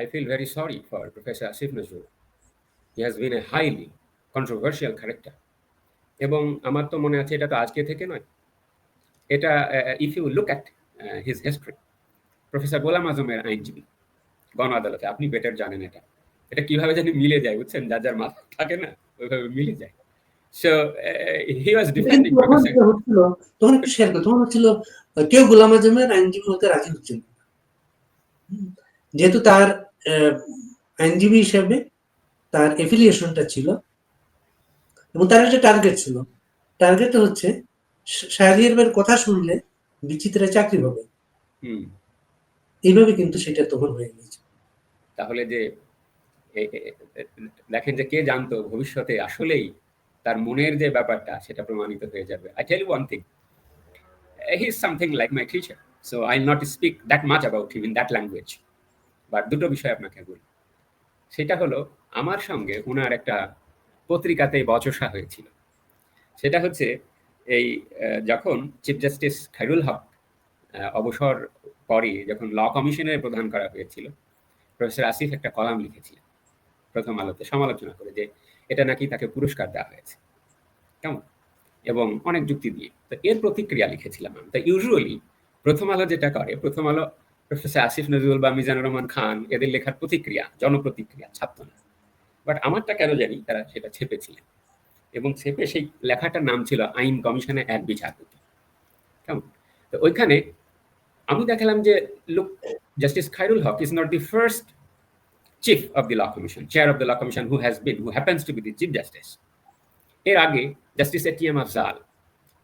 I feel very sorry for Professor Asif Nazrul. He has been a highly controversial character. এবং আমার তো মনে আছে এটা তো আজকে থেকে নয়। এটা if you look at his history professor Golam আজমের আইনজীবী গণ আদালতে আপনি বেটার জানেন এটা। এটা কীভাবে জানি মিলে যায় বুঝছেন? যার যার মাথা থাকে না ওইভাবে মিলে যায়। সো হি ওয়াজ ডিফেন্ডিং তখন একটু শেয়ার করো। তখন হচ্ছিল কেউ গোলাম আজমের আইনজীবী হতে রাজি হচ্ছিল যেহেতু তার আইনজীবী হিসেবে তার এফিলিয়েশনটা ছিল এবং তার একটা টার্গেট ছিল। টার্গেট হচ্ছে শাহরিয়ার কথা শুনলে বিচিত্রা চাকরি পাবে। এইভাবে কিন্তু সেটা তখন হয়ে গেছে তাহলে যে দেখেন যে কে জানতো ভবিষ্যতে আসলেই তার মনের যে ব্যাপারটা সেটা প্রমাণিত হয়ে যাবে। I tell one thing he is something like my teacher so I not speak that much about him in that language but দুটো বিষয় আপনাকে বলি। সেটা হলো, আমার সঙ্গে ওনার একটা পত্রিকাতে বচসা হয়েছিল। সেটা হচ্ছে এই যখন চিফ জাস্টিস খাইরুল হক অবসর পরে যখন ল কমিশনের প্রধান করা হয়েছিল প্রফেসর আসিফ একটা কলাম লিখেছিলেন প্রথম আলোতে সমালোচনা করে যে এটা নাকি তাকে পুরস্কার দেওয়া হয়েছে। কেমন? এবং অনেক যুক্তি দিয়ে। তো এর প্রতিক্রিয়া লিখেছিলাম আমি। তা ইউজুয়ালি প্রথম আলো যেটা করে, প্রথম আলো প্রফেসর আসিফ নজরুল বা মিজানুর রহমান খান এদের লেখার প্রতিক্রিয়া, জনপ্রতিক্রিয়া ছাত্র না। বাট আমারটা কেন জানি তারা সেটা ছেপেছিলেন। এবং ছেপে সেই লেখাটার নাম ছিল আইন কমিশনে এক বিচারপতি। কেমন? তো ওইখানে আমি দেখালাম যে look, justice Khairul Haque is not the first chief of the law commission chair of the law commission who has been who happens to be the chief justice এর আগে justice A T M Afzal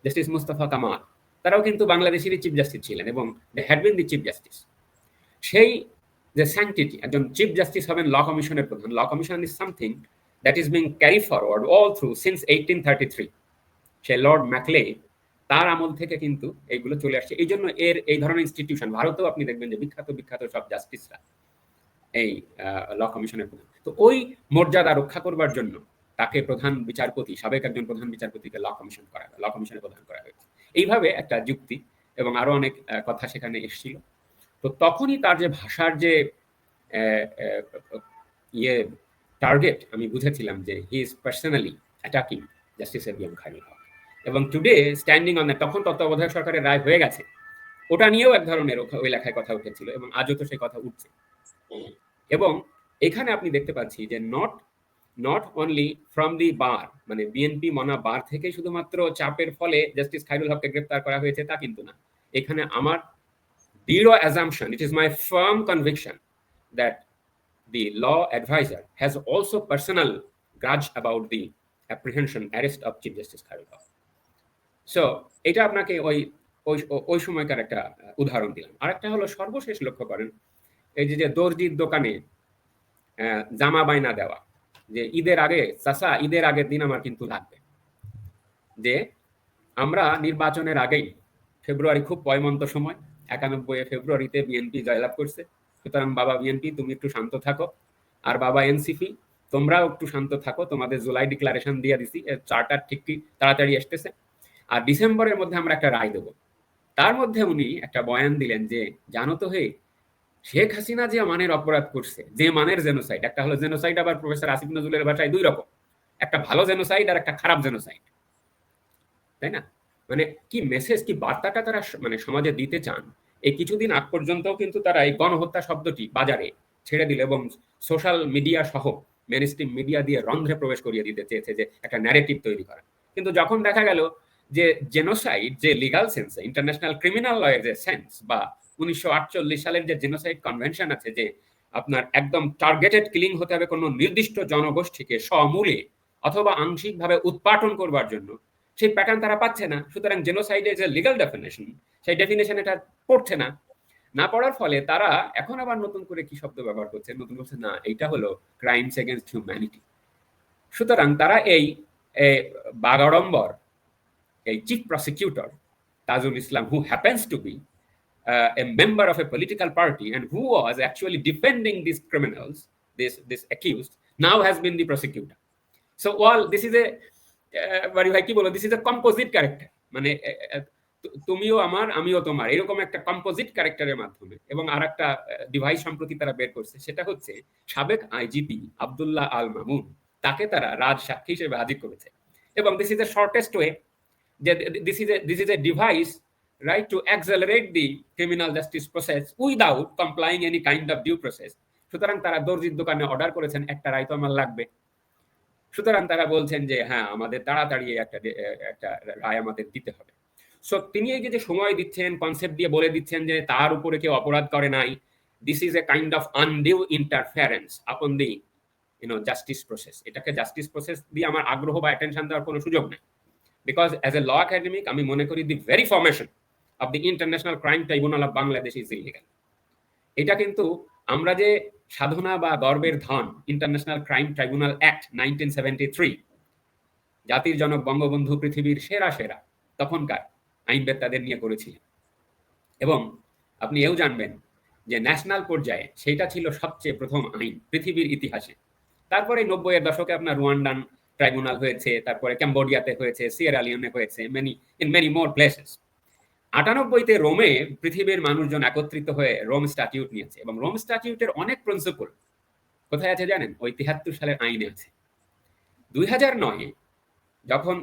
justice Mustafa Kamal তারাও কিন্তু বাংলাদেশেরই chief justice ছিলেন এবং they had been the chief justice সেই যে sanctity একজন চিফ জাস্টিস হবেন ল কমিশনের প্রধান law commission is something that is being carry forward all through since eighteen thirty three say lord Macaulay তার আমল থেকে কিন্তু এইগুলো চলে আসছে। এই জন্য এর এই ধরনের ইনস্টিটিউশন ভারতেও আপনি দেখবেন যে বিখ্যাত বিখ্যাত সব জাস্টিসরা এই ল কমিশনের প্রধান। তো ওই মর্যাদা রক্ষা করবার জন্য তাকে প্রধান বিচারপতি, সাবেক একজন প্রধান বিচারপতিকে ল কমিশন করা ল কমিশনে প্রধান করা হয়েছে। এইভাবে একটা যুক্তি এবং আরও অনেক কথা সেখানে এসেছিল। তো তখনই তার যে ভাষার যে ইয়ে টার্গেট আমি বুঝেছিলাম যে he is personally attacking justice ABM Khalil Haque. এবং টুডে স্ট্যান্ডিং অন তখন তত্ত্বাবধায়ক সরকারের রায় হয়ে গেছে। ওটা নিয়েও এক ধরনের ওই লেখায় কথা উঠেছিল এবং আজও তো সেই কথা উঠছে। এবং এখানে আপনি দেখতে পাচ্ছি যে not not only from the bar মানে বিএনপি মনা বার থেকে শুধুমাত্র চাপের ফলে জাস্টিস খাইরুল হককে গ্রেপ্তার করা হয়েছে তা কিন্তু না। এখানে আমার দৃঢ় assumption it is my firm conviction that the law advisor has also personal grudge about the apprehension, arrest of chief justice Khairul so এটা আপনাকে ওই ওই সময়কার একটা উদাহরণ দিলাম। আরেকটা হলো, সর্বশেষ লক্ষ্য করেন, এই যে যে দর্জির দোকানে জামা বাইনা দেওয়া, যে ঈদের আগে চাষা ঈদের আগের দিন আমার কিন্তু লাগবে। যে আমরা নির্বাচনের আগেই, ফেব্রুয়ারি খুব পয়মন্ত সময় একানব্বই ফেব্রুয়ারিতে বিএনপি জয়লাভ করছে। সুতরাং, বাবা বিএনপি তুমি একটু শান্ত থাকো। আর বাবা এনসিপি তোমরাও একটু শান্ত থাকো। তোমাদের জুলাই ডিক্লারেশন দিয়ে দিছি। চার্টার ঠিক তাড়াতাড়ি আসতেছে। আর ডিসেম্বরের মধ্যে আমরা একটা রায় দেবো। তার মধ্যে উনি একটা বয়ান দিলেন যে, জানো তো হে, শেখ হাসিনা যে মানের অপরাধ করছে, যে মানের জেনোসাইড একটা হলো জেনোসাইড আবার প্রফেসর আসিফ নজরুলের ভাষায় দুই রকম। একটা ভালো জেনোসাইড আর একটা খারাপ জেনোসাইড তাই না? মানে কি মেসেজ কি বার্তাটা তারা মানে সমাজে দিতে চান? এই কিছুদিন আগ পর্যন্তও কিন্তু তারা এই গণহত্যা শব্দটি বাজারে ছেড়ে দিল এবং সোশ্যাল মিডিয়া সহ মেনস্ট্রিম মিডিয়া দিয়ে রন্ধ্রে প্রবেশ করিয়ে দিতে চেয়েছে যে একটা ন্যারেটিভ তৈরি করা। কিন্তু যখন দেখা গেল যে জেনোসাইড যে লিগাল সেন্স ইন্টারন্যাশনাল ক্রিমিনাল লয়ের যে সেন্স বা উনিশশো আটচল্লিশ সালের যে জেনোসাইড কনভেনশন আছে যে আপনার একদম টার্গেটেড কিলিং হতে হবে কোনো নির্দিষ্ট জনগোষ্ঠীকে সমূলে অথবা আংশিকভাবে উৎপাটন করবার জন্য সেই প্যাটার্ন তারা পাচ্ছে না। সুতরাং জেনোসাইডের যে লিগাল ডেফিনেশন সেই ডেফিনেশন এটা পড়ছে না। না পড়ার ফলে তারা এখন আবার নতুন করে কি শব্দ ব্যবহার করছে? নতুন করছে না এইটা হলো ক্রাইমস এগেনস্ট হিউম্যানিটি সুতরাং তারা এই বাগাড়ম্বর এই chief prosecutor Tajul Islam who happens to be a member of a political party and who was actually defending these criminals, this, this accused, now has been the prosecutor. So while this is a, uh, কি বলো, this is a composite character. মানে তুমিও আমার আমিও তোমার। এরকম একটা composite ক্যারেক্টারের মাধ্যমে এবং আর একটা ডিভাইস সম্প্রতি তারা বের করছে সেটা হচ্ছে সাবেক আইজিপি আব্দুল্লাহ আল মামুন। তাকে তারা রাজ সাক্ষী হিসেবে হাজির করেছে। এবং this is a shortest way যে this is a this is a device right to accelerate the criminal justice process without complying any kind of due process সুতরাং তারা দর্জির দোকানে অর্ডার করেছেন একটা রায় তো আমার লাগবে। সুতরাং তারা বলছেন যে হ্যাঁ আমাদের তাড়াতাড়ি একটা একটা রায় আমাদের দিতে হবে। সো তিনি এই যে সময় দিচ্ছেন কনসেপ্ট দিয়ে বলে দিচ্ছেন যে, তার উপরে কেউ অপরাধ করে নাই। This is a kind of undue interference upon the you know justice process এটাকে জাস্টিস প্রসেস দিয়ে আমার আগ্রহ বা অ্যাটেনশন দেওয়ার কোনো সুযোগ নেই। Because as a law academic আমি মনে করি the very formation of the international crime tribunal of Bangladesh is illegal এটা কিন্তু আমরা যে সাধনা বা গর্বের ধন international crime tribunal act nineteen seventy three জাতির জনক বঙ্গবন্ধু পৃথিবীর সেরা সেরা, তখনকার আইনবেত্তাদের নিয়ে করেছিলেন। এবং আপনি এও জানবেন যে ন্যাশনাল পর্যায়ে সেটা ছিল সবচেয়ে প্রথম আইন পৃথিবীর ইতিহাসে। তারপরে নব্বইয়ের দশকে আপনার রুয়ান্ডান ট্রাইব্যুনাল হয়েছে, তারপরে ক্যাম্বোডিয়াতে হয়েছে, সিয়েরা লিওনে হয়েছে many in many more places আটানব্বইতে রোমে পৃথিবীর মানুষজন একত্রিত হয়ে রোম স্ট্যাটিউট নিয়েছে এবং রোম স্ট্যাটিউটের অনেক প্রিন্সিপল কোথায় আছে জানেন? ওই তিহাত্তর সালের আইনে আছে। দুই হাজার নয়ে যখন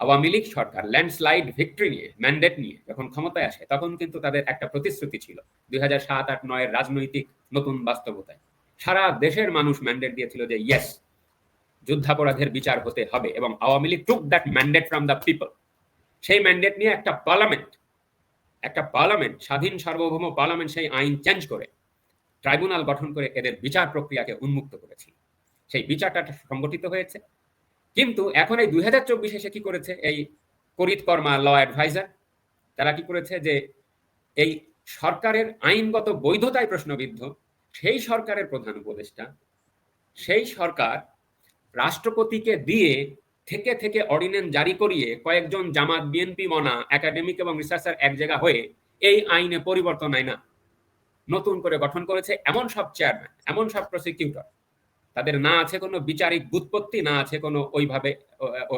আওয়ামী লীগ সরকার ল্যান্ডস্লাইড ভিক্টরি নিয়ে, ম্যান্ডেট নিয়ে যখন ক্ষমতায় আসে, তখন কিন্তু তাদের একটা প্রতিশ্রুতি ছিল দুই হাজার সাত আট নয়ের রাজনৈতিক নতুন বাস্তবতায়। সারা দেশের মানুষ ম্যান্ডেট দিয়েছিল যে ইয়েস যুদ্ধাপরাধের বিচার হতে হবে এবং Awami League took that mandate from the people সেই ম্যান্ডেট নিয়ে একটা পার্লামেন্ট একটা পার্লামেন্ট, স্বাধীন সার্বভৌম পার্লামেন্ট সেই আইন চেঞ্জ করে, ট্রাইব্যুনাল গঠন করে এদের বিচার প্রক্রিয়াকে উন্মুক্ত করেছিল সেই বিচারটা সংগঠিত হয়েছে। কিন্তু এখন এই দুই হাজার চব্বিশে এসে কি করেছে? এই করিত কর্মা ল অ্যাডভাইজার তারা কি করেছে যে এই সরকারের আইনগত বৈধতায় প্রশ্নবিদ্ধ, সেই সরকারের প্রধান উপদেষ্টা, সেই সরকার রাষ্ট্রপতিকে দিয়ে থেকে থেকে অর্ডিন্যান্স জারি করিয়ে কয়েকজন জামাত, বিএনপি, মনা, একাডেমিক এবং রিসার্চার এক জায়গা হয়ে এই আইনে পরিবর্তন আয় না নতুন করে গঠন করেছে এমন সব চেয়ারম্যান এমন সব প্রসিকিউটর তাদের না আছে কোনো বিচারিক বুৎপত্তি না আছে কোনো ওইভাবে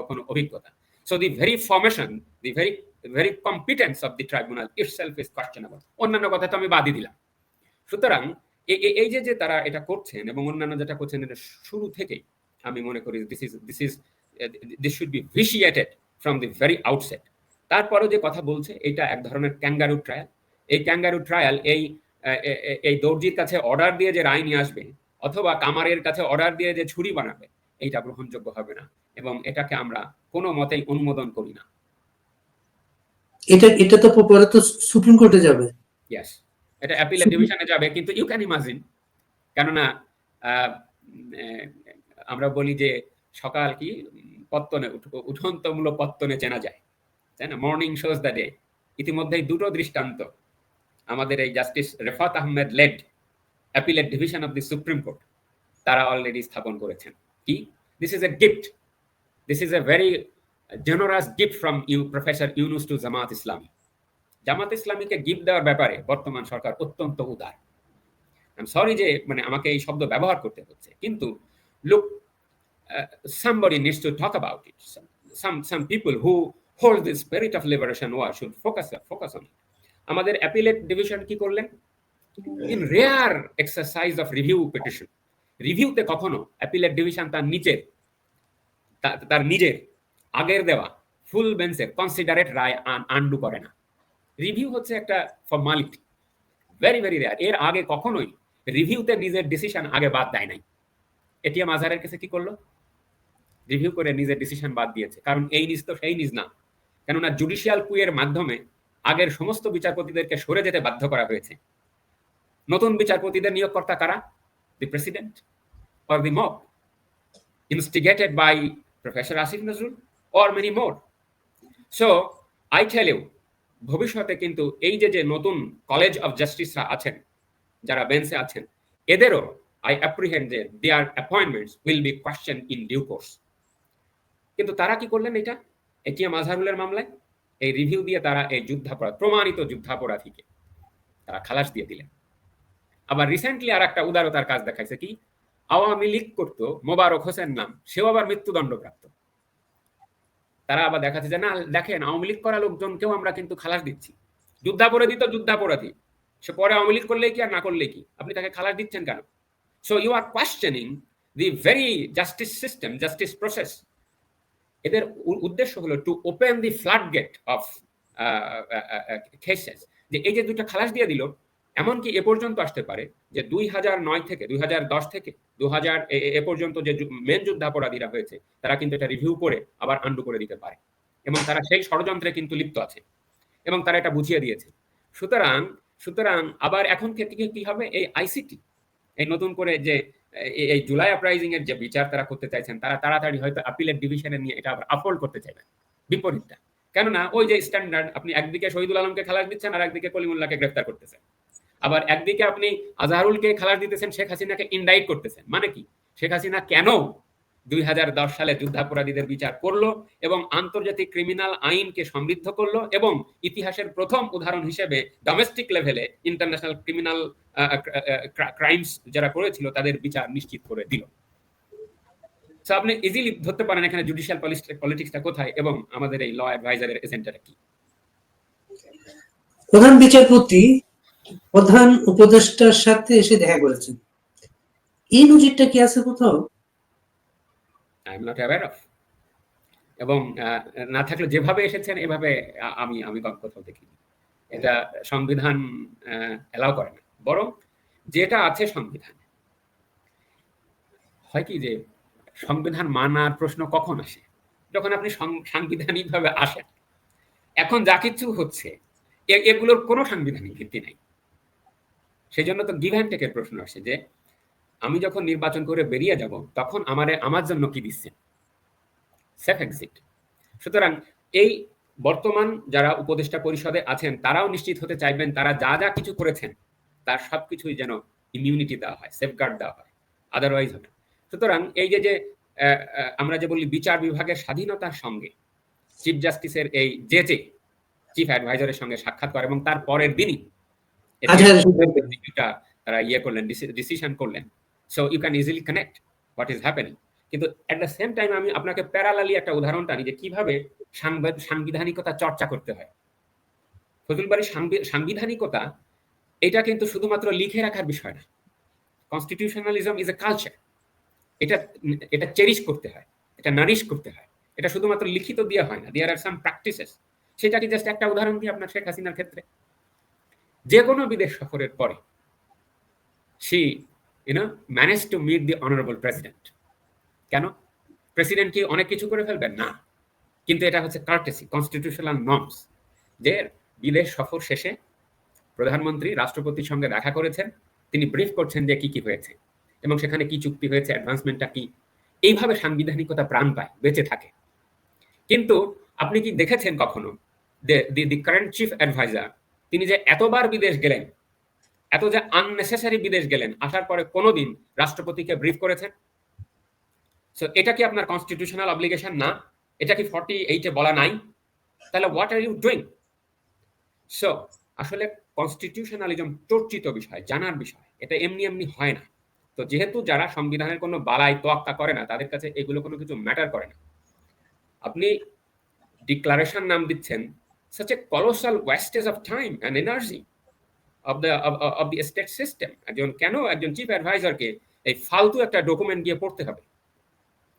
কোনো অভিজ্ঞতা। So the very formation the very very competence of the tribunal itself is questionable অন্যান্য কথা তো আমি বাদই দিলাম। সুতরাং এই যে যে তারা এটা করছেন এবং অন্যান্য যেটা করছেন, এটা শুরু থেকেই আমি মনে করি this is this is this should be vitiated from the very outset তারপরেও যে কথা বলছে এটা এক ধরনের ক্যাঙ্গারু ট্রায়াল এই ক্যাঙ্গারু ট্রায়াল এই এই দর্জির কাছে অর্ডার দিয়ে যে রায় নিয়ে আসবে অথবা কামারের কাছে অর্ডার দিয়ে যে ছুরি বানাবে এইটা গ্রহণযোগ্য হবে না এবং এটাকে আমরা কোনো মতেই অনুমোদন করি না। এটা এটা তো পরে তো সুপ্রিম কোর্টে যাবে। ইয়েস এটা অ্যাপিল ডিভিশনে যাবে কিন্তু ইউ ক্যান ইমাজিন কেননা আমরা বলি যে সকাল কি? পত্তনে উঠন্তমূলক পত্তনে চেনা যায়, তাই না? মর্নিং শোজ দ্য ডে ইতিমধ্যেই দুটো দৃষ্টান্ত আমাদের এই justice Refaat Ahmed led appellate division of the supreme court তারা অলরেডি স্থাপন করেছেন। কি? This is a gift this is a very generous gift from you professor Yunus to Jamaat Islami Jamaat ইসলামীকে gift দেওয়ার ব্যাপারে বর্তমান সরকার অত্যন্ত উদার। সরি যে মানে আমাকে এই শব্দ ব্যবহার করতে হচ্ছে, কিন্তু look somebody needs to talk about it. Some some people who hold the spirit of liberation war should focus focus on it. আমাদের অ্যাপিলেট ডিভিশন কি করলেন? In rare exercise of review petition রিভিউতে কখনো অ্যাপিলেট ডিভিশন তার নিচের তার নিজের আগের দেওয়া ফুল বেঞ্চের কনসিডারেট রায় আন্ডু করে না। রিভিউ হচ্ছে একটা ফর্মালিটি ভেরি ভেরি রেয়ার এর আগে কখনোই রিভিউতে নিজের ডিসিশন আগে বাদ দেয় নাই। এটিএম আজহারের কাছে কি করল? রিভিউ করে নিজের ডিসিশন বাদ দিয়েছে। কারণ এই নিজ তো সেই নিজ না। কেননা জুডিশিয়াল কুয়ের মাধ্যমে আগের সমস্ত বিচারপতিদেরকে সরে যেতে বাধ্য করা হয়েছে। নতুন বিচারপতিদের নিয়োগকর্তা কারা? The president or the mob instigated by professor Asif Nazrul or many more so I you ভবিষ্যতে কিন্তু এই যে যে নতুন কলেজ অফ জাস্টিসরা আছেন, যারা বেঞ্চে আছেন, এদেরও I apprehend that their appointments will be question in due course. কিন্তু তারা কি করলেন এটা? এটিএম আজহারুলের মামলায় এই রিভিউ দিয়ে তারা এই যুদ্ধাপরাধ, প্রমাণিত যুদ্ধাপরাধীকে তারা খালাস দিয়ে দিলেন। আবার রিসেন্টলি আর একটা উদারতার কাজ দেখাইছে কি? আওয়ামী লীগ করতো মোবারক হোসেন নাম, সেও আবার মৃত্যুদণ্ডপ্রাপ্ত। তারা আবার দেখাচ্ছে যে, না, দেখেন, আওয়ামী লীগ করা লোকজনকেও আমরা কিন্তু খালাস দিচ্ছি। যুদ্ধাপরাধী তো যুদ্ধাপরাধী। সে পরে আওয়ামী লীগ করলে কি আর না করলে কি? আপনি তাকে খালাস দিচ্ছেন কেন? So you are questioning the very justice system justice process এদের উদ্দেশ্য হলো to open the flood gate of cases যে এই যে দুটো খালাস দিয়ে দিল, এমনকি এ পর্যন্ত আসতে পারে যে দুই হাজার নয় থেকে, দুই হাজার দশ থেকে দু হাজার এ পর্যন্ত যে মেন যুদ্ধাপরাধীরা হয়েছে, তারা কিন্তু এটা রিভিউ করে আবার আন্ডু করে দিতে পারে। এবং তারা সেই ষড়যন্ত্রে কিন্তু লিপ্ত আছে। এবং তারা এটা বুঝিয়ে দিয়েছে। সুতরাং সুতরাং আবার এখন থেকে কি হবে? এই আইসিটি এই নতুন করে যে এই- জুলাই আপরাইজিং এর যে বিচার তারা করতে চাইছেন, তারা তাড়াতাড়ি হয়তো আপিলের ডিভিশনে নিয়ে এটা আবার আফোল্ড করতে চাইবেন, বিপরীতটা। কেননা ওই যে স্ট্যান্ডার্ড আপনি একদিকে শহীদুল আলমকে খালাস দিচ্ছেন আর একদিকে কলিমুল্লাহকে গ্রেফতার করতেছেন। আবার একদিকে আপনি আজহারুলকে খালাস দিতেছেন, শেখ হাসিনাকে ইনডাইট করতেছেন। মানে কি? শেখ হাসিনা কেন দুই হাজার দশ সালে যুদ্ধাপরাধীদের বিচার করল এবং আন্তর্জাতিক ক্রিমিনাল আইনকে সমৃদ্ধ করল এবং ইতিহাসের প্রথম উদাহরণ হিসেবে ডোমেস্টিক লেভেলে ইন্টারন্যাশনাল ক্রিমিনাল ক্রাইমস যারা করেছিল তাদের বিচার নিশ্চিত করে দিল। আপনি ইজিলি ধরতে পারেন এখানে জুডিশিয়াল পলিটিক্সটা কোথায় এবং আমাদের এই ল অ্যাডভাইজারের এজেন্ডাটা কি? প্রধান বিচারপতি, প্রধান উপদেষ্টার সাথে এসে দেখা করেছেন। এই নজিরটা কি আছে কোথাও? I am not aware of এবং না থাকলে যেভাবে এসেছেন, এভাবে আমি আমি কোথাও দেখিনি। এটা সংবিধান এলাও করে না। বরং যেটা আছে সংবিধানে। হয় কি যে, সংবিধান মানার প্রশ্ন কখন আসে? যখন আপনি সাংবিধানিকভাবে আসেন। এখন যা কিছু হচ্ছে এগুলোর কোনো সাংবিধানিক ভিত্তি নাই। সেই জন্য তো গিভ অ্যান্ড টেকের প্রশ্ন আসে যে আমি যখন নির্বাচন করে বেরিয়ে যাব তখন আমারে আমার জন্য কি দিচ্ছেন সেফ এক্সিট সুতরাং এই বর্তমান যারা উপদেষ্টা পরিষদে আছেন তারাও নিশ্চিত হতে চাইবেন তারা যা যা কিছু করেছেন তার সবকিছুই যেন ইমিউনিটি দেওয়া হয় সেফগার্ড দেওয়া হয়। আদারওয়াইজ হবে সুতরাং এই যে যে আমরা যে বলি বিচার বিভাগের স্বাধীনতার সঙ্গে চিফ জাস্টিসের এই যে যে চিফ অ্যাডভাইজারের সঙ্গে সাক্ষাৎ করে এবং তার পরের দিনই আজহারের সাথে। একটা তারা ইয়ে করলেন ডিসিশন করলেন। So you can easily connect what is happening কিন্তু অ্যাট দ্য সেম টাইম আমি আপনাকে প্যারালালি একটা উদাহরণ টানি যে কীভাবে সাংবিধানিকতা চর্চা করতে হয়। ফজল বাড়ির সাংবিধানিকতা, এটা কিন্তু শুধুমাত্র লিখে রাখার বিষয় না। কনস্টিটিউশনালিজম ইজ এ কালচার এটা এটা চেরিশ করতে হয়। এটা নারিশ করতে হয়। এটা শুধুমাত্র লিখিত দিয়ে হয় না। দেয়ার আর সাম প্র্যাকটিসেস সেটা কি জাস্ট একটা উদাহরণ দিয়ে আপনার শেখ হাসিনার ক্ষেত্রে। যে কোনো বিদেশ সফরের পরে, see you know manage to meet the honourable president কেন? প্রেসিডেন্ট কি অনেক কিছু করে ফেলবেন? না। কিন্তু এটা হচ্ছে কার্টেসি কনস্টিটিউশনাল নর্মস যে বিদেশ সফর শেষে প্রধানমন্ত্রী রাষ্ট্রপতির সঙ্গে দেখা করেছেন, তিনি ব্রিফ করছেন যে কি কি হয়েছে, এবং সেখানে কি চুক্তি হয়েছে অ্যাডভান্সমেন্টটা কি। এইভাবে সাংবিধানিকতা প্রাণ পায়, বেঁচে থাকে। কিন্তু আপনি কি দেখেছেন কখনো the the current chief adviser তিনি যে এতবার বিদেশ গেলেন এত যে আননেসেসারি বিদেশ গেলেন, আসার পরে কোনোদিন রাষ্ট্রপতিকে ব্রিফ করেছেন? সো এটা কি আপনার কনস্টিটিউশনাল অব্লিগেশন না। এটা কি ফর্টি এইটে বলা নাই? তাহলে what are you doing so আসলে কনস্টিটিউশনালিজম চর্চিত বিষয়, জানার বিষয়। এটা এমনি এমনি হয় না। তো যেহেতু যারা সংবিধানের কোনো বালাই তোয়াক্কা করে না, তাদের কাছে এগুলো কোনো কিছু ম্যাটার করে না। আপনি ডিক্লারেশন নাম দিচ্ছেন, such a colossal wastage of time and energy of, of- of the state system. একজন কেন? একজন চিফ অ্যাডভাইজারকে এই ফালতু একটা ডকুমেন্ট দিয়ে পড়তে হবে।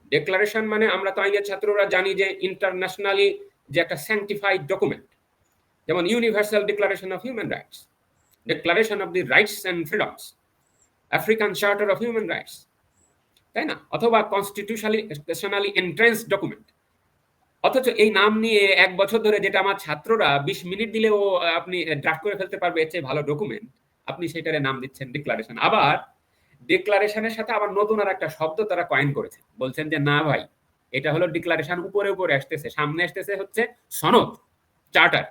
ডেক্লারেশন মানে আমরা তো আইনের ছাত্ররা জানি যে ইন্টারন্যাশনালি যে একটা স্যাংটিফাইড ডকুমেন্ট যেমন universal declaration of human rights declaration of the rights and freedoms African charter of human rights তাই না? অথবা কনস্টিটিউশনালি এন্ট্রেন্স ডকুমেন্ট অথচ এই নাম নিয়ে এক বছর ধরে যেটা আমার ছাত্ররা বিশ মিনিট দিলেও আপনি ড্রাফট করে ফেলতে পারবে, এর চেয়ে ভালো ডকুমেন্ট আপনি সেটারে নাম দিচ্ছেন ডিক্লারেশন আবার ডিক্লারেশনের সাথে আবার নতুন আর একটা শব্দ তারা কয়েন করেছেন বলছেন যে, না ভাই, এটা হলো ডিক্লারেশন উপরে উপরে আসতেছে। সামনে আসতেছে হচ্ছে সনদ চার্টার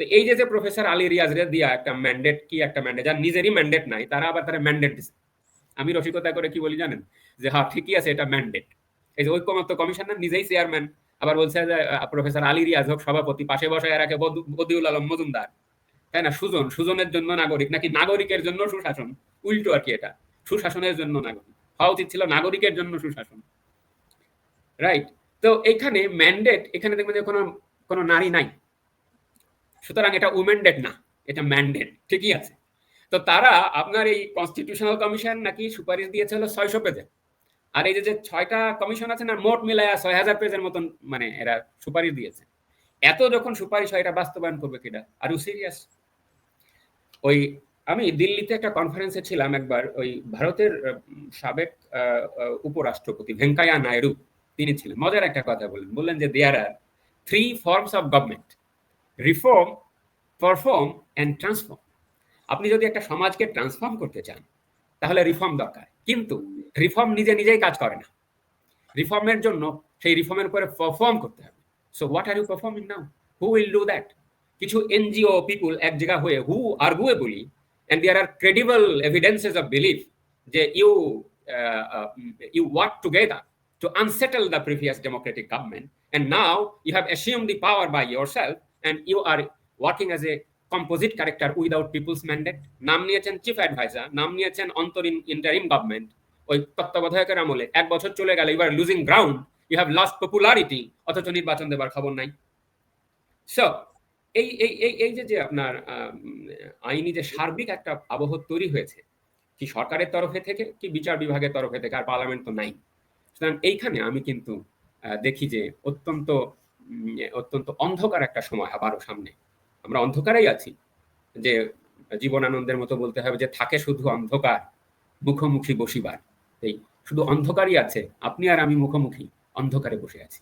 তো এই যে যে প্রফেসর আলী রিয়াজরে দিয়া একটা ম্যান্ডেট কি একটা ম্যান্ডেট যার নিজেরই ম্যান্ডেট নাই, তারা আবার তারা ম্যান্ডেট দিছে। আমি রসিকতা করে কি বলি জানেন? যে হ্যাঁ ঠিকই আছে, এটা ম্যান্ডেট এই যে, ঐক্যমত্য কমিশনার নিজেই চেয়ারম্যান আবার বলছে যে প্রফেসর আলী রিয়াজ হোক, সভাপতি, পাশে বসায় রাখে বদু- বদিউল আলম মজুমদার। তাই না? সুজন, সুজনের জন্য নাগরিক, নাকি নাগরিকের জন্য সুশাসন? উল্টো আর কি এটা। সুশাসনের জন্য নাগরিক। হওয়া উচিত ছিল নাগরিকের জন্য সুশাসন। রাইট তো এখানে ম্যান্ডেট এখানে দেখবেন যে কোনো কোনো নারী নাই। সুতরাং এটা উমেন্ডেট না, এটা ম্যান্ডেট ঠিকই আছে। তো তারা আপনার এই কনস্টিটিউশনাল কমিশন নাকি সুপারিশ দিয়েছে হলো ছয়শো পেজে আর এই যে ছয়টা কমিশন আছে না, মোট মিলায়া ছয় হাজার পেজের মতন মানে এরা সুপারিশ দিয়েছে। এত যখন সুপারিশ হয়, এটা বাস্তবায়ন করবে কিনা? আর সিরিয়াস ওই, আমি দিল্লিতে একটা কনফারেন্সে ছিলাম একবার, ওই ভারতের সাবেক উপরাষ্ট্রপতি ভেঙ্কাইয়া নাইডু, তিনি ছিলেন। মজার একটা কথা বললেন। বললেন যে there are three forms of government reform perform and transform আপনি যদি একটা সমাজকে ট্রান্সফর্ম করতে চান তাহলে রিফর্ম দরকার কিন্তু রিফর্ম নিজে নিজেই কাজ করে না রিফর্মের জন্য সেই রিফর্মের উপরে পারফর্ম করতে হবে so what are you performing now who will do that কিছু এনজিও পিপুল এক জায়গা হয়ে who arguably and there are credible evidences of belief that you uh, uh, you work together to unsettle the previous democratic government and now you have assumed the power by yourself and you are working as a composite character without people's mandate নাম নিয়েছেন chief adviser নাম নিয়েছেন অন্তরিম interim government ওই তত্ত্বাবধায়কের আমলে এক বছর চলে গেল you are losing ground you have lost popularity অথচ নির্বাচন দেবার খবর নাই। সো এই এই এই এই যে যে আপনার আইনি যে সার্বিক একটা আবহ তৈরি হয়েছে, কি সরকারের তরফে থেকে, কি বিচার বিভাগের তরফে থেকে, আর পার্লামেন্ট তো নাই। সুতরাং এইখানে আমি কিন্তু দেখি যে অত্যন্ত অত্যন্ত অন্ধকার একটা সময় আবারও সামনে। আমরা অন্ধকারেই আছি। যে জীবনানন্দের মতো বলতে হবে যে থাকে শুধু অন্ধকার, মুখোমুখি বসিবার। এই শুধু অন্ধকারই আছে, আপনি আর আমি মুখোমুখি অন্ধকারে বসে আছি।